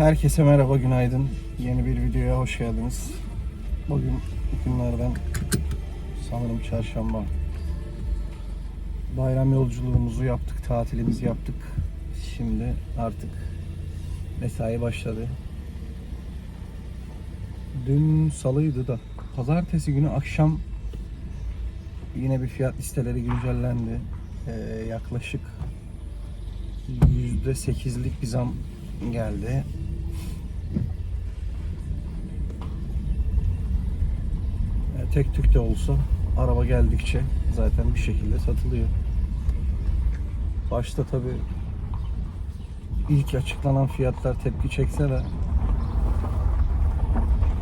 Herkese merhaba, günaydın. Yeni bir videoya hoş geldiniz. Bugün günlerden sanırım çarşamba. Bayram yolculuğumuzu yaptık, tatilimizi yaptık. Şimdi artık mesai başladı. Dün salıydı da pazartesi günü akşam yine bir fiyat listeleri güncellendi. Ee, yaklaşık %8'lik bir zam geldi. Tek tük de olsa araba geldikçe zaten bir şekilde satılıyor. Başta tabi ilk açıklanan fiyatlar tepki çekse de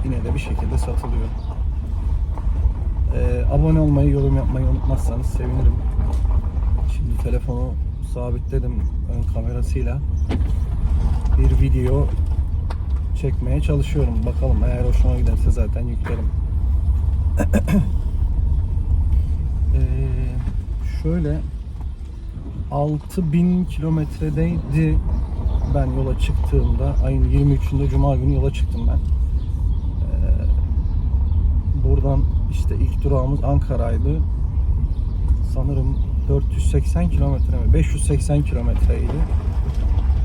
yine de bir şekilde satılıyor. E, abone olmayı, yorum yapmayı unutmazsanız sevinirim. Şimdi telefonu sabitledim ön kamerasıyla. Bir video çekmeye çalışıyorum. Bakalım eğer hoşuma giderse zaten yüklerim. Ee, şöyle 6000 kilometredeydi ben yola çıktığımda ayın 23'ünde Cuma günü yola çıktım ben. Ee, buradan işte ilk durağımız Ankara'ydı. Sanırım 480 kilometre mi? 580 kilometreydi.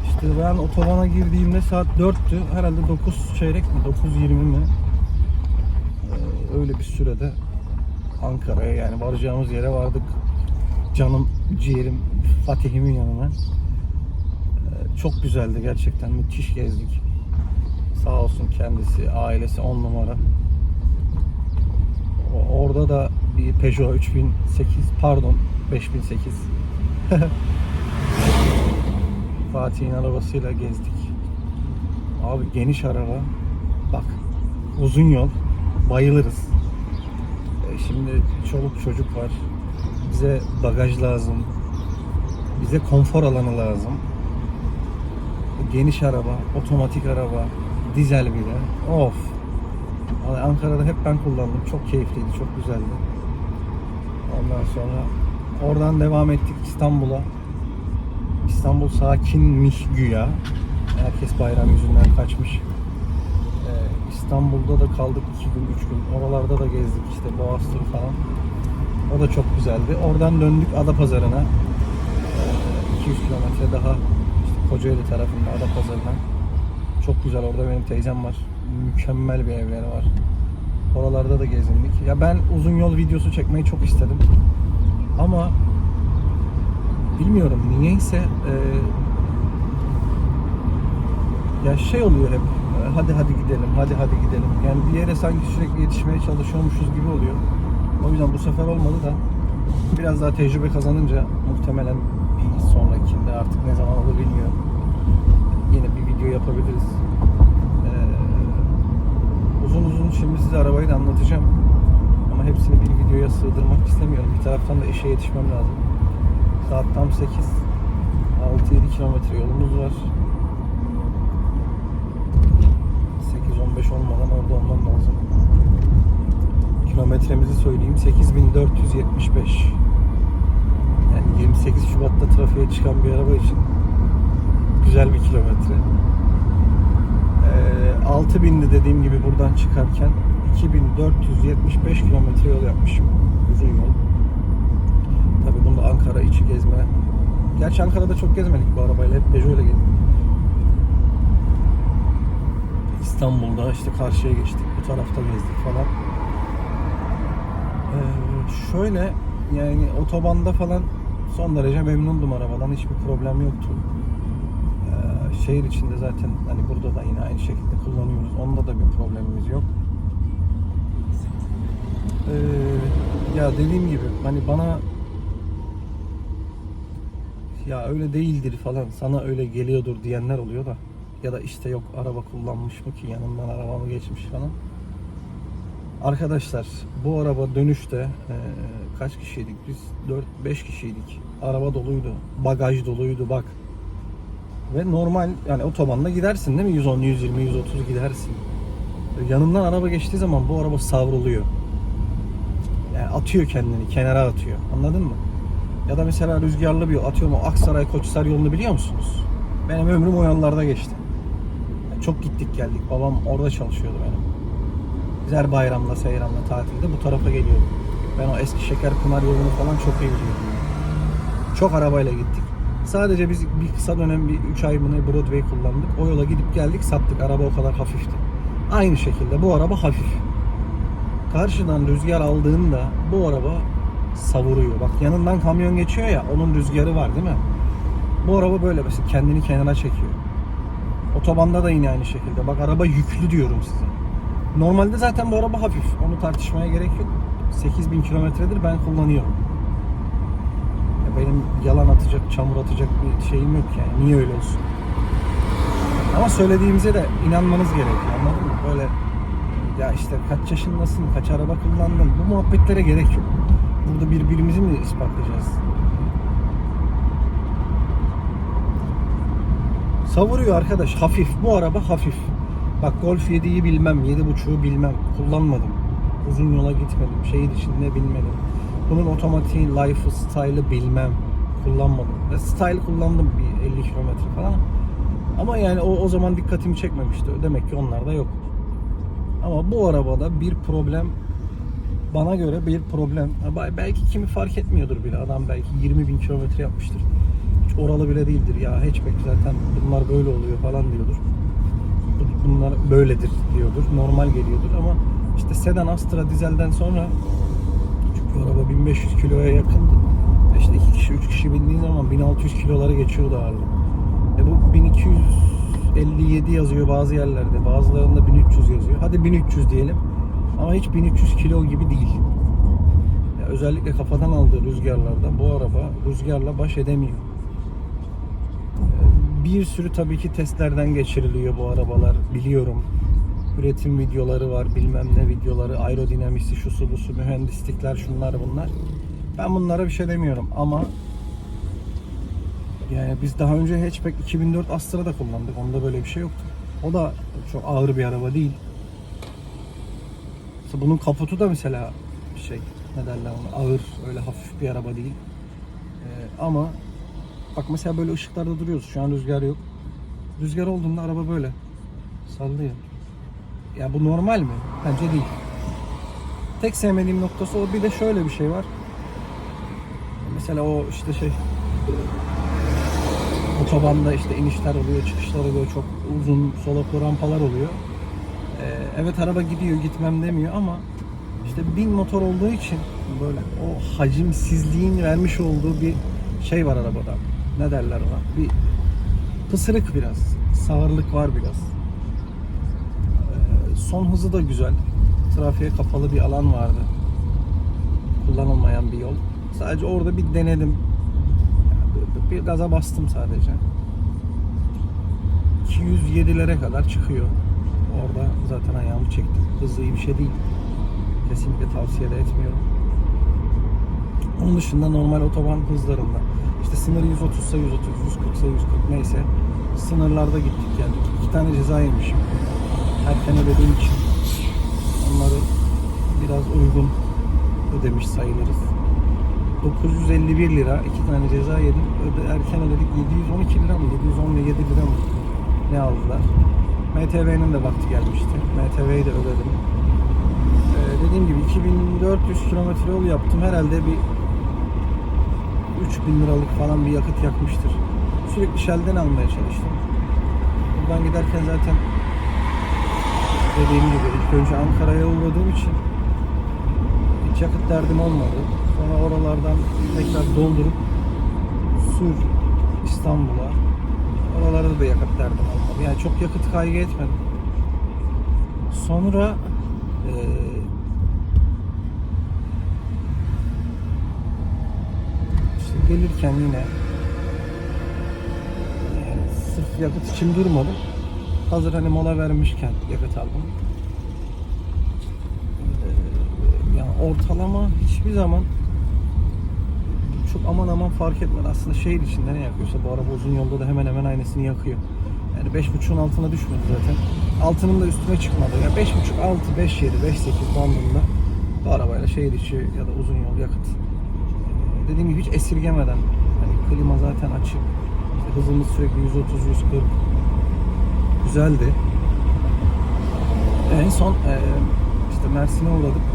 İşte ben otobana girdiğimde saat 4'tü. Herhalde 9 çeyrek mi? 9.20 mi? Öyle bir sürede Ankara'ya yani varacağımız yere vardık. Canım, ciğerim, Fatih'imin yanına. Ee, çok güzeldi gerçekten. Müthiş gezdik. Sağ olsun kendisi, ailesi 10 numara. Orada da bir Peugeot 3008 pardon 5008 Fatih'in arabasıyla gezdik. Abi geniş araba. Bak uzun yol. Bayılırız. E, şimdi çoluk çocuk var. Bize bagaj lazım. Bize konfor alanı lazım. Geniş araba, otomatik araba, dizel bile. Of. Ankara'da hep ben kullandım. Çok keyifliydi, çok güzeldi. Ondan sonra oradan devam ettik İstanbul'a. İstanbul sakinmiş güya. Herkes bayram yüzünden kaçmış. Ee, İstanbul'da da kaldık iki gün, üç gün. Oralarda da gezdik işte Boğaz turu falan. O da çok güzeldi. Oradan döndük Adapazarı'na. Ee, 200 kilometre daha işte Kocaeli tarafında Adapazarı'na. Çok güzel orada benim teyzem var. Mükemmel bir evleri var. Oralarda da gezindik. Ya ben uzun yol videosu çekmeyi çok istedim. Ama bilmiyorum niyeyse e, ya şey oluyor hep hadi hadi gidelim hadi hadi gidelim. Yani bir yere sanki sürekli yetişmeye çalışıyormuşuz gibi oluyor. O yüzden bu sefer olmadı da biraz daha tecrübe kazanınca muhtemelen bir sonrakinde artık ne zaman olur bilmiyorum. Yine bir video yapabiliriz. Ee, uzun uzun şimdi size arabayı da anlatacağım. Ama hepsini bir videoya sığdırmak istemiyorum. Bir taraftan da işe yetişmem lazım. Saat tam 8. 6-7 kilometre yolumuz var. 8-15 olmadan orada olmam lazım. Kilometremizi söyleyeyim. 8475. Yani 28 Şubat'ta trafiğe çıkan bir araba için güzel bir kilometre. Ee, 6000'di dediğim gibi buradan çıkarken 2475 kilometre yol yapmışım. Uzun yol. Tabii bunda Ankara içi gezme. Gerçi Ankara'da çok gezmedik bu arabayla. Hep Peugeot ile gezdik. İstanbul'da işte karşıya geçtik. Bu tarafta gezdik falan. Ee, şöyle yani otobanda falan son derece memnundum arabadan. Hiçbir problem yoktu. Ee, şehir içinde zaten hani burada da yine aynı şekilde kullanıyoruz. Onda da bir problemimiz yok. Ee, ya dediğim gibi hani bana ya öyle değildir falan sana öyle geliyordur diyenler oluyor da ya da işte yok araba kullanmış mı ki yanından arabamı geçmiş falan. Arkadaşlar bu araba dönüşte e, kaç kişiydik biz? 4-5 kişiydik. Araba doluydu. Bagaj doluydu bak. Ve normal yani otobanda gidersin değil mi? 110, 120, 130 gidersin. Yanından araba geçtiği zaman bu araba savruluyor. Yani atıyor kendini, kenara atıyor. Anladın mı? Ya da mesela rüzgarlı bir yol. Atıyorum o Aksaray Koçhisar yolunu biliyor musunuz? Benim ömrüm o yollarda geçti. Çok gittik geldik. Babam orada çalışıyordu benim. Biz her bayramda, seyramda, tatilde bu tarafa geliyorduk. Ben o eski Şekerpınar yolunu falan çok iyi biliyordum. Çok arabayla gittik. Sadece biz bir kısa dönem bir 3 ay ne Broadway kullandık. O yola gidip geldik sattık. Araba o kadar hafifti. Aynı şekilde bu araba hafif. Karşıdan rüzgar aldığında bu araba savuruyor. Bak yanından kamyon geçiyor ya onun rüzgarı var değil mi? Bu araba böyle mesela kendini kenara çekiyor. Otobanda da yine aynı şekilde. Bak araba yüklü diyorum size. Normalde zaten bu araba hafif. Onu tartışmaya gerek yok. 8000 kilometredir ben kullanıyorum. Ya benim yalan atacak, çamur atacak bir şeyim yok yani. Niye öyle olsun? Ama söylediğimize de inanmanız gerekiyor. Anladın mı? Böyle ya işte kaç yaşındasın, kaç araba kullandın. Bu muhabbetlere gerek yok. Burada birbirimizi mi ispatlayacağız? Savuruyor arkadaş hafif. Bu araba hafif. Bak Golf 7'yi bilmem, 7.5'u bilmem. Kullanmadım. Uzun yola gitmedim. Şehir içinde bilmedim. Bunun otomatiği, life style'ı bilmem. Kullanmadım. Ya style kullandım bir 50 kilometre falan. Ama yani o, o zaman dikkatimi çekmemişti. Demek ki onlarda yok. Ama bu arabada bir problem bana göre bir problem. Belki kimi fark etmiyordur bile. Adam belki 20 bin kilometre yapmıştır. Oralı bile değildir ya. Hatchback zaten bunlar böyle oluyor falan diyordur. Bu- Bunlar böyledir diyordur. Normal geliyordur ama işte sedan Astra dizelden sonra çünkü araba 1500 kiloya yakındı. İşte 2 kişi 3 kişi bindiği zaman 1600 kiloları geçiyordu ağırlık. E bu 1257 yazıyor bazı yerlerde. Bazılarında 1300 yazıyor. Hadi 1300 diyelim. Ama hiç 1300 kilo gibi değil. Ya özellikle kafadan aldığı rüzgarlarda bu araba rüzgarla baş edemiyor. Bir sürü tabii ki testlerden geçiriliyor bu arabalar biliyorum. Üretim videoları var, bilmem ne videoları, aerodinamisi, şusu busu, mühendislikler, şunlar bunlar. Ben bunlara bir şey demiyorum ama yani biz daha önce hatchback 2004 Astra'da kullandık. Onda böyle bir şey yoktu. O da çok ağır bir araba değil. Mesela bunun kaputu da mesela şey ne derler ona ağır öyle hafif bir araba değil. Ee, ama bak mesela böyle ışıklarda duruyoruz. Şu an rüzgar yok. Rüzgar olduğunda araba böyle sallıyor. Ya bu normal mi? Bence değil. Tek sevmediğim noktası o. Bir de şöyle bir şey var. Mesela o işte şey otobanda işte inişler oluyor, çıkışlar oluyor, çok uzun soluklu rampalar oluyor. Ee, evet araba gidiyor, gitmem demiyor ama işte bin motor olduğu için böyle o hacimsizliğin vermiş olduğu bir şey var arabada. Ne derler ona? Bir pısırık biraz, sağırlık var biraz. Ee, son hızı da güzel. Trafiğe kapalı bir alan vardı. Kullanılmayan bir yol. Sadece orada bir denedim. Bir- bir gaza bastım sadece. 207'lere kadar çıkıyor. Orada zaten ayağımı çektim. Hızlı iyi bir şey değil. Kesinlikle tavsiye de etmiyorum. Onun dışında normal otoban hızlarında. İşte sınır 130 ise 130, 140 ise 140 neyse. Sınırlarda gittik geldik. İki tane ceza yemişim. Erken ödediğim için. Onları biraz uygun ödemiş sayılırız. 951 lira iki tane ceza yedim. Öde, erken ödedik 712 lira mı? 717 lira mı? Ne aldılar? MTV'nin de vakti gelmişti. MTV'yi de ödedim. Ee, dediğim gibi 2400 kilometre yol yaptım. Herhalde bir 3000 liralık falan bir yakıt yakmıştır. Sürekli Shell'den almaya çalıştım. Buradan giderken zaten dediğim gibi ilk önce Ankara'ya uğradığım için hiç yakıt derdim olmadı. Sonra oralardan tekrar doldurup Sur İstanbul'a oralarda da yakıt derdim olmadı. Yani çok yakıt kaygı etmedim. Sonra eee gelirken yine yani sırf yakıt için durmadım. Hazır hani mola vermişken yakıt aldım. Ee, yani ortalama hiçbir zaman çok aman aman fark etmedi. Aslında şehir içinde ne yakıyorsa bu araba uzun yolda da hemen hemen aynısını yakıyor. Yani 5.5'un altına düşmedi zaten. Altının da üstüne çıkmadı. Yani 5.5, 6, 5, 7, 5, 8 bandında bu arabayla şehir içi ya da uzun yol yakıt. Dediğim gibi hiç esirgemeden. Hani klima zaten açık. İşte hızımız sürekli 130, 140. Güzeldi. En son e, işte Mersin'e uğradık.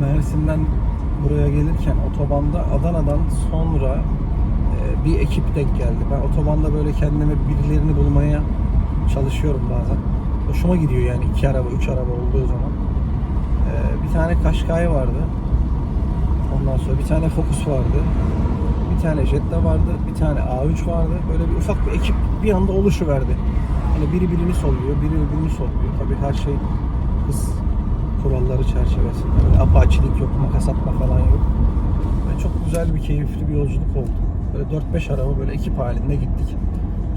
Mersin'den buraya gelirken otobanda Adana'dan sonra e, bir ekip denk geldi. Ben otobanda böyle kendime birilerini bulmaya çalışıyorum bazen. Hoşuma gidiyor yani iki araba, üç araba olduğu zaman. E, bir tane Kaşkay vardı. Ondan sonra bir tane Focus vardı. Bir tane Jetta vardı. Bir tane A3 vardı. Böyle bir ufak bir ekip bir anda oluşuverdi. Hani biri birini solluyor, biri öbürünü solluyor. Tabii her şey hız kuralları çerçevesinde. Böyle apaçilik yok, makas atma falan yok. Ve çok güzel bir, keyifli bir yolculuk oldu. Böyle 4-5 araba böyle ekip halinde gittik.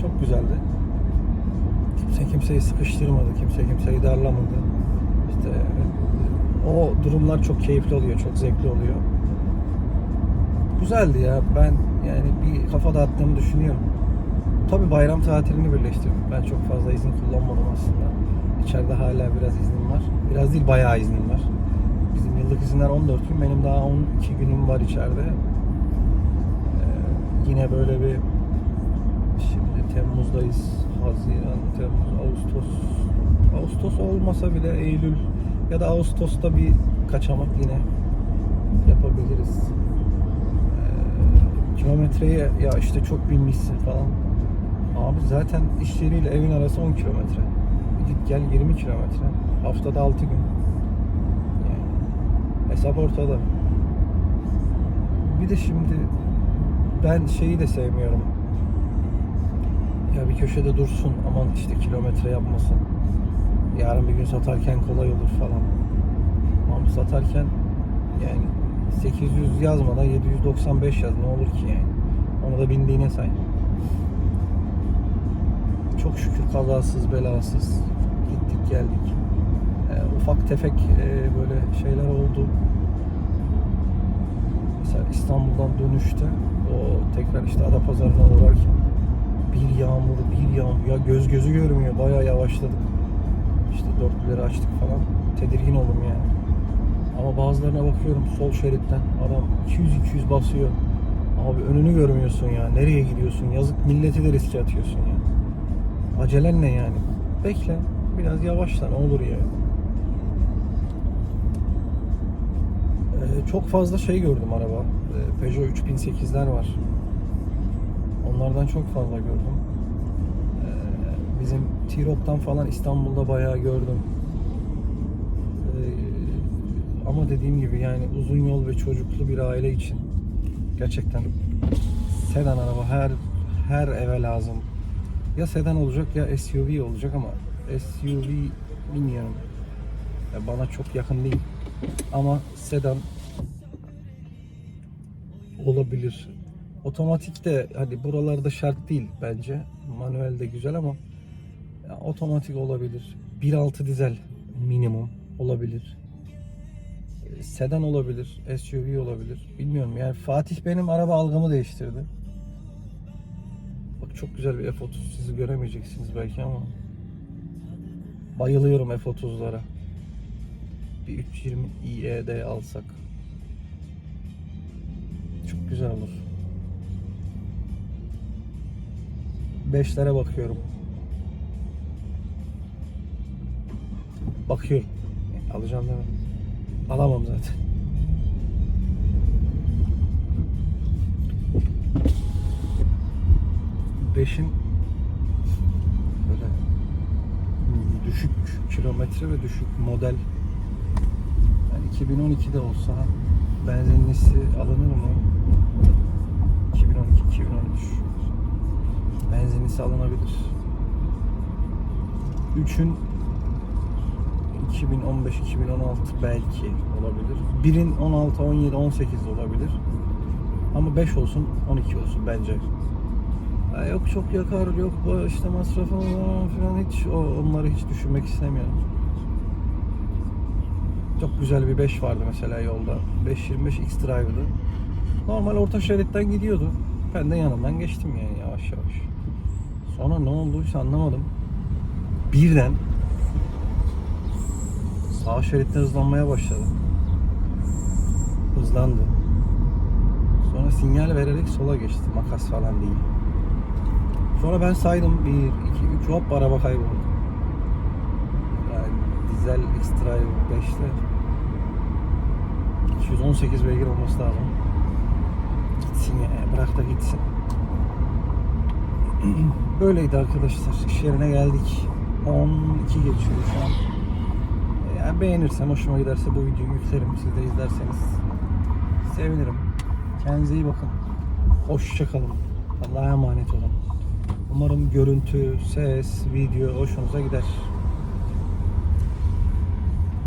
Çok güzeldi. Kimse kimseyi sıkıştırmadı, kimse kimseyi darlamadı. İşte o durumlar çok keyifli oluyor, çok zevkli oluyor. Güzeldi ya. Ben yani bir kafa dağıttığımı düşünüyorum. Tabi bayram tatilini birleştirdim. Ben çok fazla izin kullanmadım aslında. İçeride hala biraz iznim var. Biraz değil bayağı iznim var. Bizim yıllık izinler 14 gün. Benim daha 12 günüm var içeride. Ee, yine böyle bir şimdi Temmuz'dayız. Haziran, Temmuz, Ağustos. Ağustos olmasa bile Eylül ya da Ağustos'ta bir kaçamak yine yapabiliriz. Kilometreye ya işte çok binmişsin falan. Abi zaten iş yeriyle evin arası 10 kilometre. Git gel 20 kilometre. Haftada 6 gün. Yani hesap ortada. Bir de şimdi ben şeyi de sevmiyorum. Ya bir köşede dursun aman işte kilometre yapmasın. Yarın bir gün satarken kolay olur falan. Ama satarken yani 800 yazma da 795 yaz ne olur ki yani. Onu da bindiğine say. Çok şükür kazasız belasız gittik geldik. Ee, ufak tefek e, böyle şeyler oldu. Mesela İstanbul'dan dönüşte o tekrar işte Adapazarı'na uğrarken bir yağmur bir yağmur ya göz gözü görmüyor bayağı yavaşladık. İşte dörtlüleri açtık falan. Tedirgin oldum yani. Ama bazılarına bakıyorum sol şeritten adam 200-200 basıyor. Abi önünü görmüyorsun ya. Nereye gidiyorsun? Yazık milleti de riske atıyorsun ya. Acelen ne yani? Bekle. Biraz yavaşla ne olur ya. Ee, çok fazla şey gördüm araba. Ee, Peugeot 3008'ler var. Onlardan çok fazla gördüm. Ee, bizim T-Roc'tan falan İstanbul'da bayağı gördüm. Ama dediğim gibi yani uzun yol ve çocuklu bir aile için gerçekten sedan araba her her eve lazım. Ya sedan olacak ya SUV olacak ama SUV bilmiyorum. Ya bana çok yakın değil. Ama sedan olabilir. Otomatik de hadi buralarda şart değil bence. Manuel de güzel ama ya otomatik olabilir. 1.6 dizel minimum olabilir. Sedan olabilir, SUV olabilir. Bilmiyorum yani Fatih benim araba algımı değiştirdi. Bak çok güzel bir F30 sizi göremeyeceksiniz belki ama bayılıyorum F30'lara. Bir 320 IE'de alsak çok güzel olur. 5'lere bakıyorum. Bakıyorum. Alacağım demedim. Alamam zaten. Beşin böyle düşük kilometre ve düşük model yani 2012'de olsa benzinlisi alınır mı? 2012 2013 benzinlisi alınabilir. 3'ün 2015 2016 belki olabilir. 1'in 16 17 18 olabilir. Ama 5 olsun 12 olsun bence. Ya yok çok yakar, yok bu işte masrafı falan hiç onları hiç düşünmek istemiyorum. Çok güzel bir 5 vardı mesela yolda. 525 X Drive'dı. Normal orta şeritten gidiyordu. Ben de yanından geçtim yani yavaş yavaş. Sonra ne olduysa anlamadım. Birden sağ şeritte hızlanmaya başladı. Hızlandı. Sonra sinyal vererek sola geçti. Makas falan değil. Sonra ben saydım. 1, 2, 3 hop araba kayboldu. Dizel X-Drive 5'te 218 beygir olması lazım. Gitsin ya, bırak da gitsin. Böyleydi arkadaşlar. İş yerine geldik. 12 geçiyor şu an. Yani beğenirsem, hoşuma giderse bu videoyu yüklerim. Siz de izlerseniz sevinirim. Kendinize iyi bakın. Hoşçakalın. Allah'a emanet olun. Umarım görüntü, ses, video hoşunuza gider.